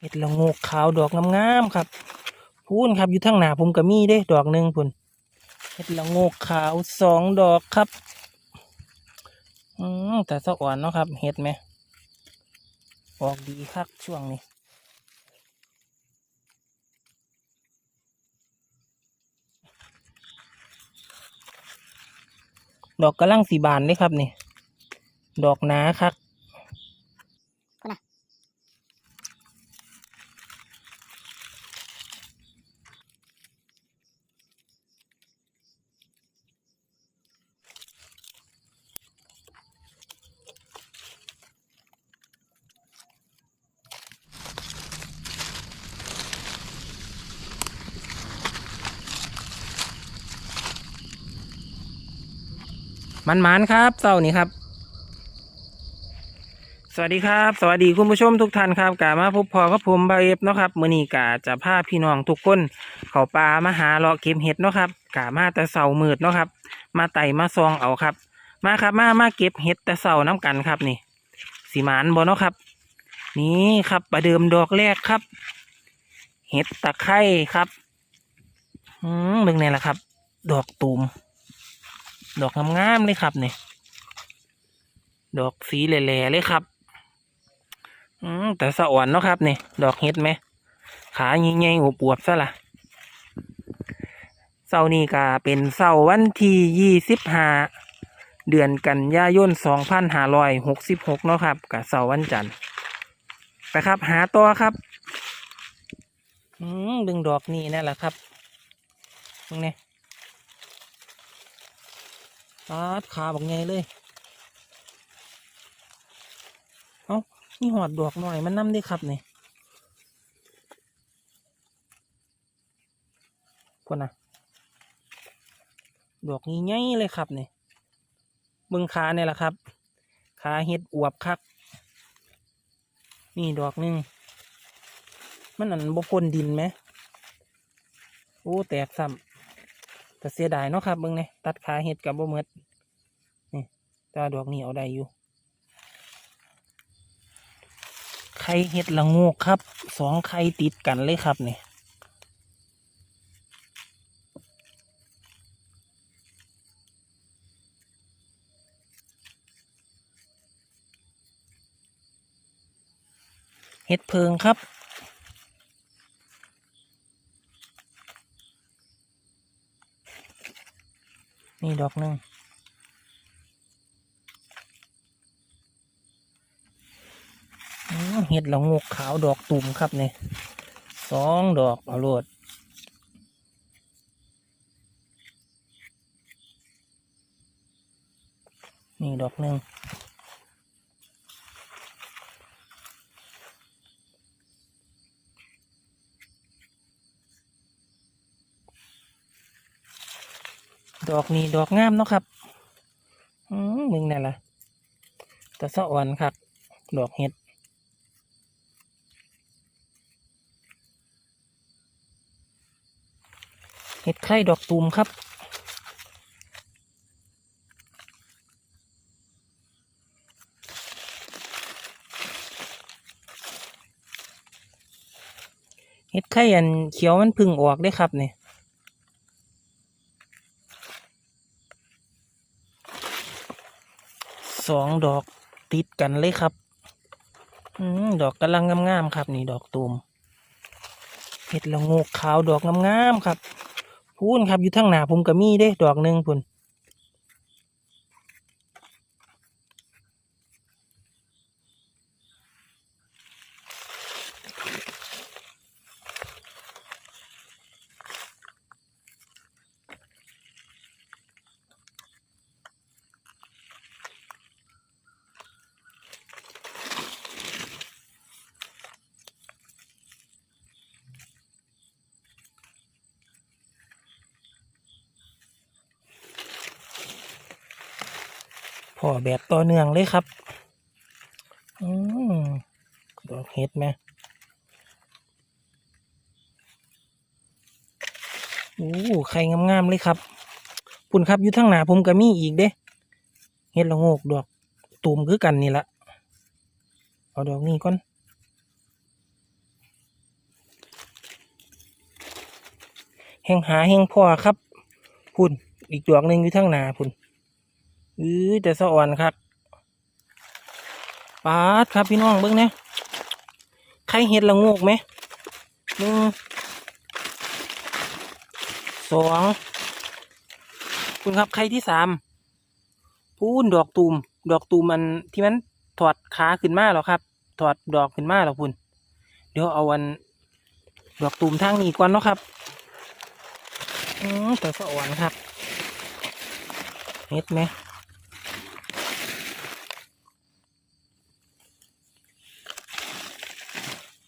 เห็ดละโงกขาวดอกงามๆครับพูนครับอยู่ทั้งหนาผมก็มีเด้ดอกหนึ่งพุ่นเห็ดละโงกขาวสองดอกครับอืมแต่สะอ่อนเนาะครับเห็ดไหมออกดีครับช่วงนี้ดอกกระลังสีบานเลยครับนี่ ดอกหนาครั มันมันครับเสาร์นี้ครับ สวัสดีครับ สวัสดีคุณผู้ชมทุกท่านครับกามาพบพอกับผมบาเอฟเนาะครับมือนี้กาจะพาพี่น้องทุกคนเขาป่ามาหาเลาะเก็บเห็ดเนาะครับกามาแต่เสาร์มืดเนาะครับ มาไต่มาซองเอาครับ มาครับมามาเก็บเห็ดแต่เสาร์น้ำกันครับนี่สีมานบ่เนาะครับ นี่ครับประเดิมดอกแรกครับ เห็ดตะไคร่ครับอืมเบิ่งนี่แหละครับ ดอกตูม ดอกงามๆเลยครับเนี่ยดอกสีแหล่ๆเลยครับ อืมแต่สะอ่อนเนาะครับเนี่ยดอกเห็ดไหม ขาใหญ่ๆอวบๆซะละเสาร์นี้ก็เป็นเสาร์วันที่ยี่สิบห้าเดือนกันยายนสองพันห้าร้อยหกสิบหกเนาะครับกับเสาร์วันจันทร์ไปครับ หาตัวครับ อืมดึงดอกนี่นั่นแหละครับตรงนี้ ปาดขาบักไงเลย เอ้านี่หอดดอกหน่อยมันนำได้ครับนี่พวกน่ะดอกนี้ใหญ่เลยครับนี่เบึงขาเนี่ยแหละครับ ขาเห็ดอวบครับนี่ดอกหนึ่งมันอันบพ่นดินไหม โอ้ แตกซ้ำ เสียดายเนาะครับเบิ่งเนี่ยตัดขาเห็ดกับบ่เมดนี่ตาดอกนี้เอาได้อยู่ไข่เห็ดละงกครับสองไข่ติดกันเลยครับนี่เห็ดเพิงครับ นี่ดอกหนึ่งเห็ดหลงงกขาวดอกตุ่มครับเนี่ยสองดอกเอาโลดนี่ดอกหนึ่ง ดอกนี้ดอกงามเนาะครับ อืมมึงนั่นล่ะตะสะอ่อนครับดอกเห็ดเห็ดไข่ดอกตูมครับ เห็ดไข่อันเขียวมันพึ่งออกได้ครับเนี่ย สองดอกติดกันเลยครับ อืมดอกกำลังงามๆครับ นี่ดอกตูมเห็ดละงกขาวดอกงามๆครับ พูนครับอยู่ทั้งหนาผมก็มีเด้ ดอกหนึ่งพุ่น อแบบต่อเนื่องเลยครับ อืมดอกเห็ดไหมโอ้ไข่งามๆเลยครับปุ่นครับอยู่ทั้งหนาผมก็มีอีกเด้เห็ดละโงกดอกตูมคือกันนี่ละเอาดอกนี้ก่อนแห่งหาแห่งพ่อครับพุ่นอีกดอกหนึ่งอยู่ทั้งหนาพุ่น อือแต่สะอ่อนครับปาดครับพี่น้องเบิ้งเนี่ยใครเห็ดละโงกไหมหนึ่งสองคุณครับใครที่สามพูนดอกตูม ดอกตูมมันที่มันถอดขาขึ้นมาแล้วครับ ถอดดอกขึ้นมาแล้วพุ่นเดี๋ยวเอาวันดอกตูมทางนี้ก่อนเนาะครับอืมแต่สะอ่อนครับเห็ดไหม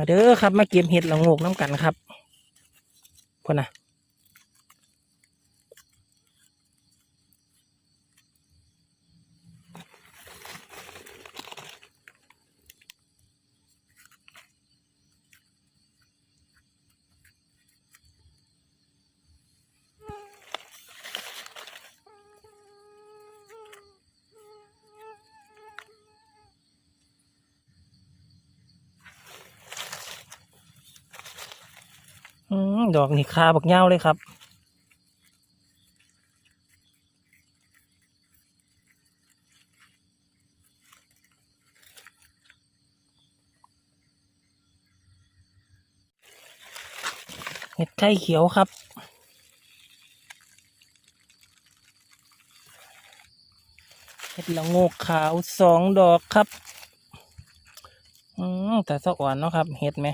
มาเด้อครับ มาเก็บเห็ดละโงกน้ำกันครับพ่นนะ ดอกนี่คาบักเงาเลยครับ เห็ดไข่เขียวครับเห็ดละโงกขาวสองดอกครับ อืมแต่สะอ่อนเนาะครับ เห็ดไหม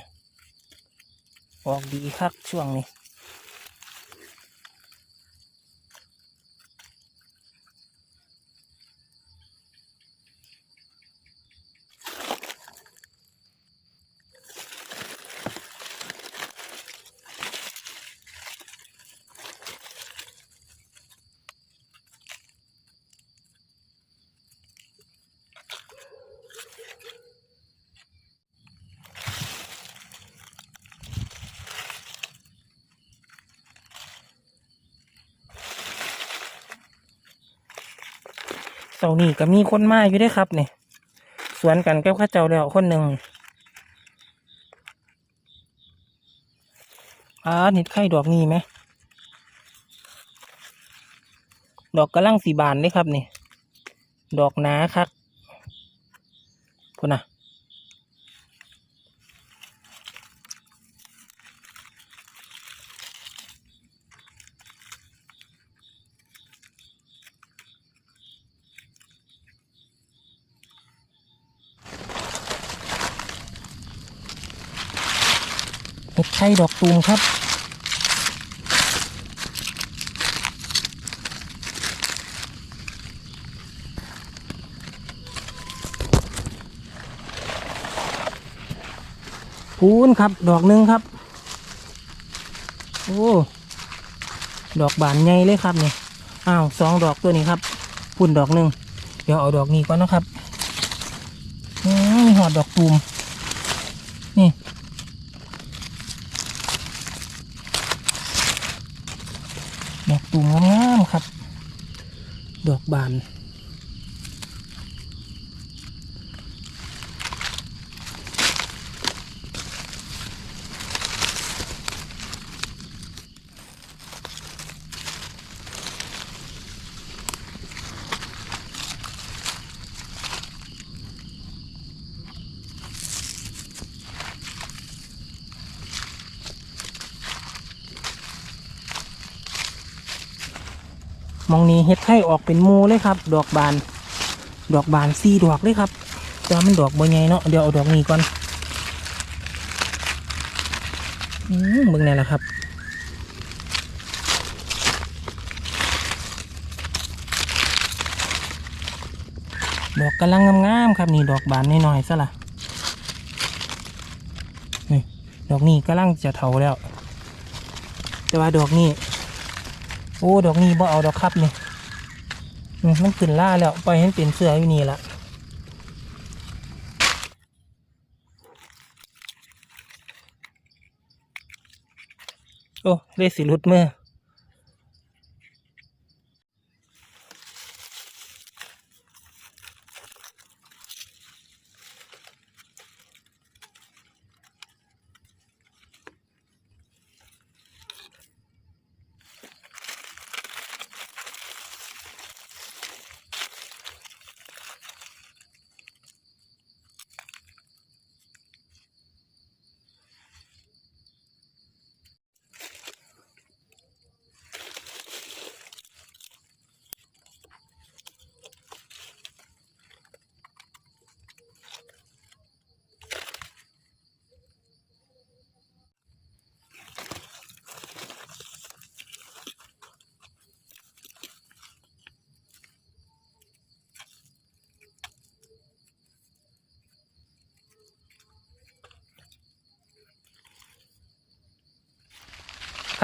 ออกดีคักช่วงนี้านี่ก็มีคนมาอยู่ได้วยครับเนี่ยสวนกันกับข้าเจ้าแล้วคนหนึ่งอาเห็ดไข่ดอกนี้ไหม ดอกกระลังสีบานเลยครับนี่ ดอกหนาคักคนน่ะ ไข่ดอกตูมครับ พูนครับ ดอกหนึ่งครับ โอ้ ดอกบานใหญ่เลยครับเนี่ยอ้าวสองดอกตัวนี้ครับพูนดอกหนึ่งเดี๋ยวเอาดอกนี้ก่อนนะครับอืมหอดดอกตูมนี่ ดอกตูมงามๆครับ ดอกบาน มองนี้เฮ็ดไข่ออกเป็นมูเลยครับ ดอกบาน ดอกบานสี่ดอกเลยครับแต่ว่ามันดอกบ่ใหญ่เนาะเดี๋ยวเอาดอกนี้ก่อนอืมเบิ่งแน่ละครับดอกกำลังงามๆครับนี่ดอกบานน้อยๆซะละนี่ดอกนี้กำลังจะเถาแล้ว แต่ว่าดอกนี้ โอ้ดอกนี้บ่เอาดอกครับนี่มันขึ้นล่าแล้วปล่อยให้มันเป็นเสืออยู่นี่ละโอ้เลสิลุดเมื่อ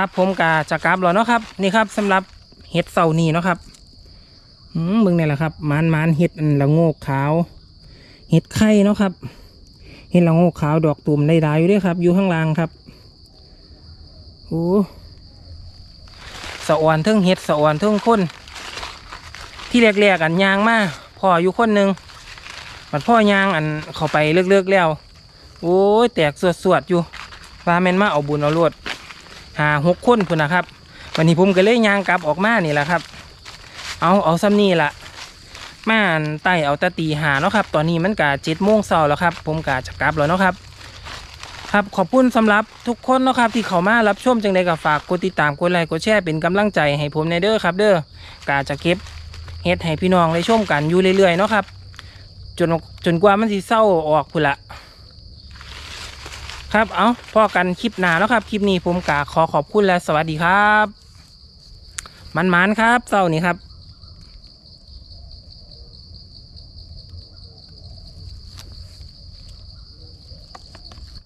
ครับ ผมกาจะกลับแล้วเนาะครับนี่ครับสำหรับเห็ดเสานี่เนาะครับอืมมึงเนี่ยแหละครับมานมานเห็ดอันละโงกขาว เห็ดไข่เนาะครับ เห็ดละโงกขาวดอกตุ่มได้ดายอยู่ด้วยครับ อยู่ข้างล่างครับโอ้สะออนเทิงเห็ดสะออนเทิงคนที่แรกๆอันยางมาพ่ออยู่คนหนึ่งมันพ่อยางอันเข้าไปเลือกๆแล้ว โอ้ยแตกสวดๆอยู่ว่าแม่นมาเอาบุญเอารวด หาหกคนพุ่นนะครับวันนี้ผมก็เลยยางกลับออกมานี่แหละครับ เอาเอาซ้ำนี่ละมานไต่เอาตะตีหาเนาะครับ ตอนนี้มันกะเจ็ดโมงเช้าแล้วครับ ผมกะจะกลับแล้วเนาะครับ ครับขอบคุณสำหรับทุกคนเนาะครับ ที่เข้ามารับชมจังใดก็ฝากกดติดตามกดไลค์กดแชร์เป็นกำลังใจให้ผมในเด้อครับ เด้อกะจะเก็บเฮ็ดให้พี่น้องได้ชมกันอยู่เรื่อยๆเนาะครับ จนจนกว่ามันสิเศร้าออกพุ่นละ ครับเอาพอกันคลิปหน้าแล้วครับคลิปนี้ผมกาขอขอบคุณและสวัสดีครับมันมันครับเศร้านี้ครับ